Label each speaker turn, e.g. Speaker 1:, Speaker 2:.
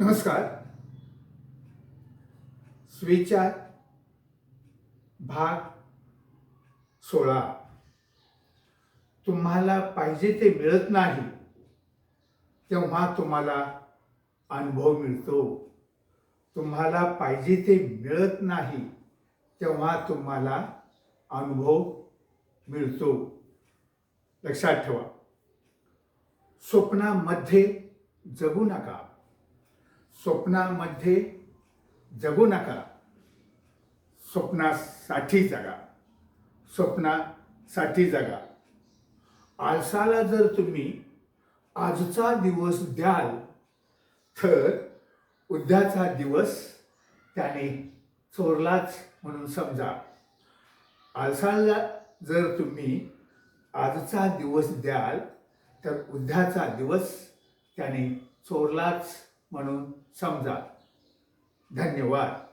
Speaker 1: नमस्कार. स्विचार भाग सोळा. तुम्हाला पाहिजे ते मिळत नाही तेव्हा तुम्हाला अनुभव मिळतो. तुम्हाला पाहिजे ते मिळत नाही तेव्हा तुम्हाला अनुभव मिळतो. लक्षात ठेवा. स्वप्नामध्ये जगू नका. स्वप्नामध्ये जगू नका. स्वप्नासाठी जगा. स्वप्नासाठी जगा. आळसाला जर तुम्ही आजचा दिवस द्याल तर उद्याचा दिवस त्याने चोरलाच म्हणून समजा. आळसाला जर तुम्ही आजचा दिवस द्याल तर उद्याचा दिवस त्याने चोरलाच म्हणून समजा. धन्यवाद.